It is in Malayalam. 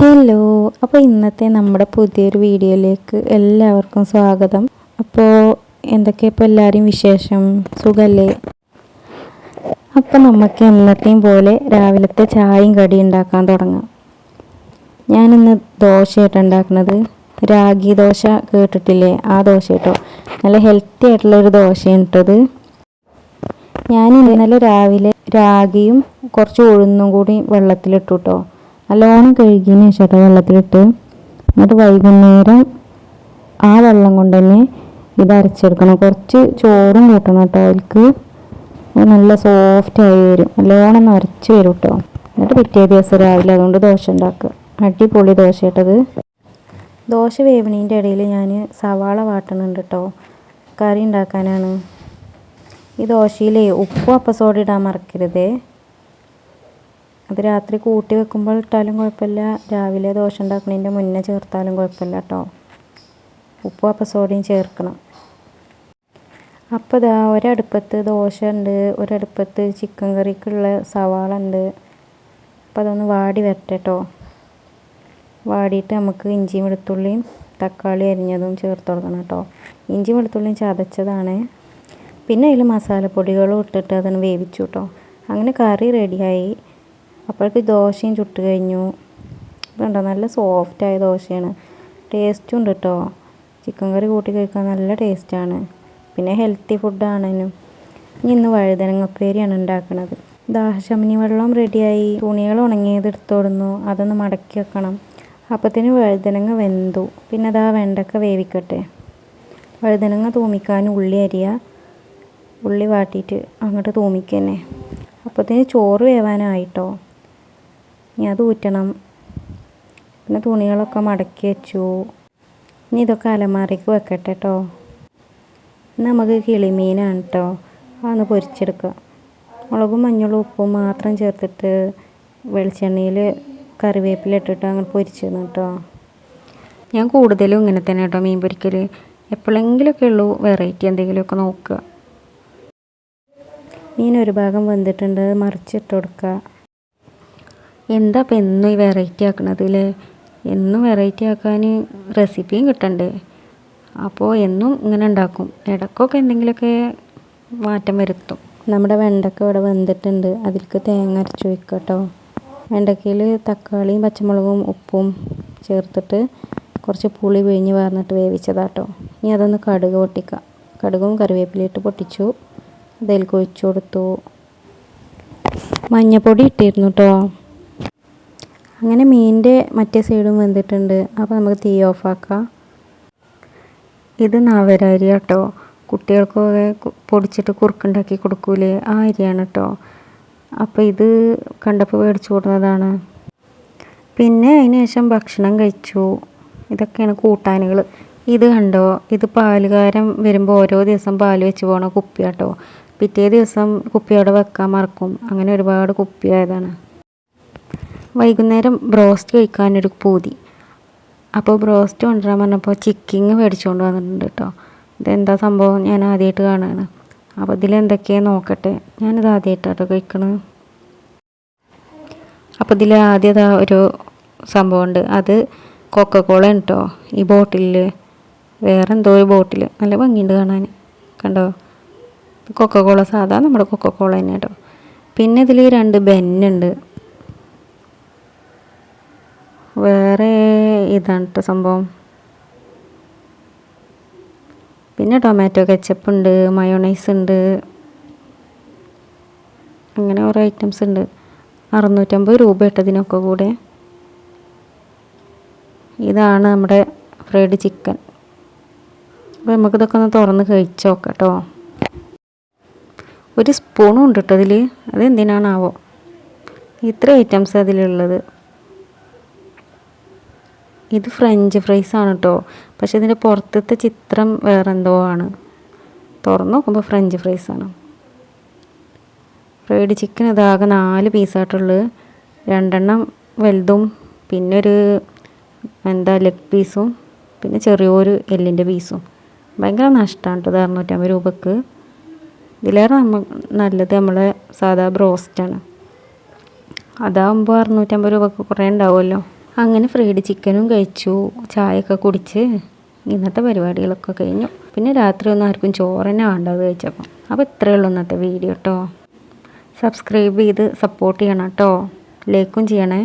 ഹലോ അപ്പോൾ ഇന്നത്തെ നമ്മുടെ പുതിയൊരു വീഡിയോയിലേക്ക് എല്ലാവർക്കും സ്വാഗതം. അപ്പോൾ എന്തൊക്കെ ഇപ്പോൾ വിശേഷം? സുഖല്ലേ? അപ്പോൾ നമുക്ക് എന്നത്തെയും പോലെ രാവിലത്തെ ചായയും കടി ഉണ്ടാക്കാൻ തുടങ്ങാം. ഞാനിന്ന് ദോശയായിട്ട് ഉണ്ടാക്കുന്നത്. രാഗി ദോശ കേട്ടിട്ടില്ലേ? ആ ദോശ കേട്ടോ. നല്ല ഹെൽത്തി ആയിട്ടുള്ള ഒരു ദോശയാണ് ഇട്ടത്. ഞാൻ ഇന്നലെ രാവിലെ രാഗിയും കുറച്ച് ഉഴുന്നും കൂടി വെള്ളത്തിലിട്ടു കേട്ടോ. നല്ലോണം കഴുകിയതിന് ശേഷം കേട്ടോ വെള്ളത്തിലിട്ട് എന്നിട്ട് വൈകുന്നേരം ആ വെള്ളം കൊണ്ട് തന്നെ ഇത് അരച്ചെടുക്കണം. കുറച്ച് ചോറും കൂട്ടണം കേട്ടോ. അതിൽക്ക് നല്ല സോഫ്റ്റ് ആയി വരും. നല്ലോണം അരച്ച് വരും കേട്ടോ. എന്നിട്ട് പിറ്റേ ദിവസം രാവിലെ അതുകൊണ്ട് ദോശ ഉണ്ടാക്കുക. അടിപൊളി ദോശ ഇട്ടത് ദോശ വേവണീന്റെ ഇടയിൽ ഞാൻ സവാള വാട്ടണുണ്ട് കേട്ടോ. കറി ഉണ്ടാക്കാനാണ്. ഈ ദോശയിലേ ഉപ്പും അപ്പസോഡ ഇടാൻ മറക്കരുതേ. അത് രാത്രി കൂട്ടി വെക്കുമ്പോൾ ഇട്ടാലും കുഴപ്പമില്ല. രാവിലെ ദോശ ഉണ്ടാക്കുന്നതിന്റെ മുന്നേ ചേർത്താലും കുഴപ്പമില്ല കേട്ടോ. ഉപ്പും അപ്പസോഡയും ചേർക്കണം. അപ്പോൾ ഇതാ ഒരടുപ്പത്ത് ദോശ ഉണ്ട് ഒരടുപ്പത്ത് ചിക്കൻ കറിക്കുള്ള സവാള ഉണ്ട് അപ്പോൾ അതൊന്ന് വാടി വരട്ടെ കേട്ടോ വാടിയിട്ട് നമുക്ക് ഇഞ്ചിയും വെളുത്തുള്ളിയും തക്കാളി അരിഞ്ഞതും ചേർത്ത് കൊടുക്കണം കേട്ടോ ഇഞ്ചി വെളുത്തുള്ളിയും ചതച്ചതാണ്. പിന്നെ അതിൽ മസാലപ്പൊടികളും ഇട്ടിട്ട് അതൊന്ന് വേവിച്ചു കേട്ടോ അങ്ങനെ കറി റെഡിയായി അപ്പോഴേക്ക് ദോശയും ചുട്ട് കഴിഞ്ഞു. ഇതുണ്ടോ നല്ല സോഫ്റ്റായ ദോശയാണ്. ടേസ്റ്റും ഉണ്ട് കേട്ടോ ചിക്കൻ കറി കൂട്ടി കഴിക്കാൻ നല്ല ടേസ്റ്റാണ് പിന്നെ ഹെൽത്തി ഫുഡാണേനും ഇനി ഇന്ന് വഴുതനങ്ങപ്പേരിയാണ് ഉണ്ടാക്കുന്നത് ദാഹശമനി വെള്ളം റെഡിയായി തുണികൾ ഉണങ്ങിയത് എടുത്തോടുന്നു അതൊന്ന് മടക്കി വെക്കണം. അപ്പത്തിന് വഴുതനങ്ങ വെന്തു. പിന്നെ അതാ വെണ്ടക്ക വേവിക്കട്ടെ. വഴുതനങ്ങ തൂമിക്കാൻ ഉള്ളി അരിയ. ഉള്ളി വാട്ടിയിട്ട് അങ്ങോട്ട് തൂമിക്കന്നെ അപ്പത്തിന് ചോറ് വേവാനായിട്ടോ. ഇനി അത് ഊറ്റണം. പിന്നെ തുണികളൊക്കെ മടക്കി വെച്ചു. ഇനി ഇതൊക്കെ അലമാരയ്ക്ക് വെക്കട്ടെ കേട്ടോ നമുക്ക് കിളിമീനാണ് കേട്ടോ അതൊന്ന് പൊരിച്ചെടുക്കുക മുളകും മഞ്ഞളും ഉപ്പും മാത്രം ചേർത്തിട്ട് വെളിച്ചെണ്ണയിൽ കറിവേപ്പില ഇട്ടിട്ട് അങ്ങനെ പൊരിച്ചിരുന്നു കേട്ടോ ഞാൻ കൂടുതലും ഇങ്ങനെ തന്നെ കേട്ടോ മീൻ പൊരിക്കൽ എപ്പോഴെങ്കിലുമൊക്കെ ഉള്ളൂ വെറൈറ്റി എന്തെങ്കിലുമൊക്കെ നോക്കുക. മീൻ ഒരു ഭാഗം വെന്തിട്ടുണ്ട്. മറിച്ചിട്ട് കൊടുക്കുക. എന്താ ഇപ്പം എന്നും ഈ വെറൈറ്റി ആക്കണത് അല്ലേ എന്നും വെറൈറ്റി ആക്കാൻ റെസിപ്പിയും കിട്ടണ്ടേ? അപ്പോൾ എന്നും ഇങ്ങനെ ഉണ്ടാക്കും. ഇടയ്ക്കൊക്കെ എന്തെങ്കിലുമൊക്കെ മാറ്റം വരുത്തും. നമ്മുടെ വെണ്ടക്ക ഇവിടെ വെന്തിട്ടുണ്ട്. അതിലേക്ക് തേങ്ങ അരച്ച് വയ്ക്കുക കേട്ടോ വെണ്ടക്കയിൽ തക്കാളിയും പച്ചമുളകും ഉപ്പും ചേർത്തിട്ട് കുറച്ച് പുളി പിഴിഞ്ഞ് വാർന്നിട്ട് വേവിച്ചതാട്ടോ. ഇനി അതൊന്ന് കടുക് പൊട്ടിക്കുക കടുകും കറിവേപ്പിലയിട്ട് പൊട്ടിച്ചു. അതിലേക്ക് ഒഴിച്ചു കൊടുത്തു. മഞ്ഞപ്പൊടി ഇട്ടിരുന്നു കേട്ടോ അങ്ങനെ മീനിന്റെ മറ്റേ സൈഡും വെന്തിട്ടുണ്ട്. അപ്പോൾ നമുക്ക് തീ ഓഫാക്കാം. ഇത് നവരരി കേട്ടോ കുട്ടികൾക്കൊക്കെ പൊടിച്ചിട്ട് കുറുക്കുണ്ടാക്കി കൊടുക്കൂലേ? ആ അരിയാണ് കേട്ടോ അപ്പോൾ ഇത് കണ്ടപ്പോൾ മേടിച്ചു കൊടുക്കുന്നതാണ് പിന്നെ അതിന് ശേഷം ഭക്ഷണം കഴിച്ചു. ഇതൊക്കെയാണ് കൂട്ടാനുകൾ ഇത് കണ്ടോ? ഇത് പാലുകാരം വരുമ്പോൾ ഓരോ ദിവസം പാൽ വെച്ച് പോകണ കുപ്പി കേട്ടോ പിറ്റേ ദിവസം കുപ്പി അവിടെ വെക്കാൻ മറക്കും. അങ്ങനെ ഒരുപാട് കുപ്പിയായതാണ്. വൈകുന്നേരം ബ്രോസ്റ്റ് കഴിക്കാനൊരു പൂതി. അപ്പോൾ ബ്രോസ്റ്റ് കൊണ്ടുവരാൻ പറഞ്ഞപ്പോൾ ചിക്കിങ് മേടിച്ചുകൊണ്ട് വന്നിട്ടുണ്ട് കേട്ടോ ഇതെന്താ സംഭവം? ഞാൻ ആദ്യമായിട്ട് കാണുകയാണ് അപ്പോൾ ഇതിലെന്തൊക്കെയാണ് നോക്കട്ടെ? ഞാനിത് ആദ്യമായിട്ടാട്ടോ കഴിക്കണത്. അപ്പോൾ ഇതിൽ ആദ്യം ഒരു സംഭവമുണ്ട്. അത് കൊക്കക്കോള കേട്ടോ ഈ ബോട്ടിലിൽ വേറെ എന്തോ ഒരു ബോട്ടിൽ നല്ല ഭംഗിയുണ്ട് കാണാൻ. കണ്ടോ? കൊക്കക്കോള സാധാ നമ്മുടെ കൊക്കക്കോള തന്നെ കേട്ടോ പിന്നെ ഇതിൽ രണ്ട് ബെന്നുണ്ട്. വേറെ ഇതാണ് കേട്ടോ സംഭവം. പിന്നെ ടൊമാറ്റോ കെച്ചപ്പ് ഉണ്ട് മയോണൈസ് ഉണ്ട്. അങ്ങനെ കുറേ ഐറ്റംസ് ഉണ്ട്. അറുന്നൂറ്റമ്പത് രൂപ ഇട്ടതിനൊക്കെ കൂടെ. ഇതാണ് നമ്മുടെ ഫ്രൈഡ് ചിക്കൻ. അപ്പോൾ നമുക്കിതൊക്കെ ഒന്ന് തുറന്ന് കഴിച്ച് നോക്കാം കേട്ടോ ഒരു സ്പൂണും ഉണ്ട് കേട്ടോ അതിൽ അതെന്തിനാണാവോ? ഇത്ര ഐറ്റംസ് അതിലുള്ളത് ഇത് ഫ്രഞ്ച് ഫ്രൈസ് ആണ് കേട്ടോ പക്ഷേ ഇതിന്റെ പുറത്തത്തെ ചിത്രം വേറെ എന്തോ ആണ്. തുറന്ന് നോക്കുമ്പോൾ ഫ്രഞ്ച് ഫ്രൈസ് ആണ്. ഫ്രൈഡ് ചിക്കൻ ഇതാകെ നാല് പീസായിട്ടുള്ളത് രണ്ടെണ്ണം വലുതും പിന്നെ ഒരു എന്താ ലെഗ് പീസും പിന്നെ ചെറിയൊരു എല്ലിന്റെ പീസും ഭയങ്കര നഷ്ടമാണ് കേട്ടോ ഇത് അറുന്നൂറ്റമ്പത് രൂപക്ക്. ഇതിലേറെ നമ്മൾ നല്ലത് നമ്മളെ സാധാ ബ്രോസ്റ്റാണ് അതാകുമ്പോൾ അറുന്നൂറ്റമ്പത് രൂപക്ക് കുറേ ഉണ്ടാവുമല്ലോ. അങ്ങനെ ഫ്രൈഡ് ചിക്കനും കഴിച്ചു. ചായയൊക്കെ കുടിച്ച് ഇന്നത്തെ പരിപാടികളൊക്കെ കഴിഞ്ഞു. പിന്നെ രാത്രി ഒന്നും ആർക്കും ചോറന്നെ വേണ്ടത് കഴിച്ചപ്പോൾ അപ്പോൾ ഇത്രയേ ഉള്ളൂ ഇന്നത്തെ വീഡിയോ കേട്ടോ സബ്സ്ക്രൈബ് ചെയ്ത് സപ്പോർട്ട് ചെയ്യണം കേട്ടോ ലൈക്കും ചെയ്യണേ.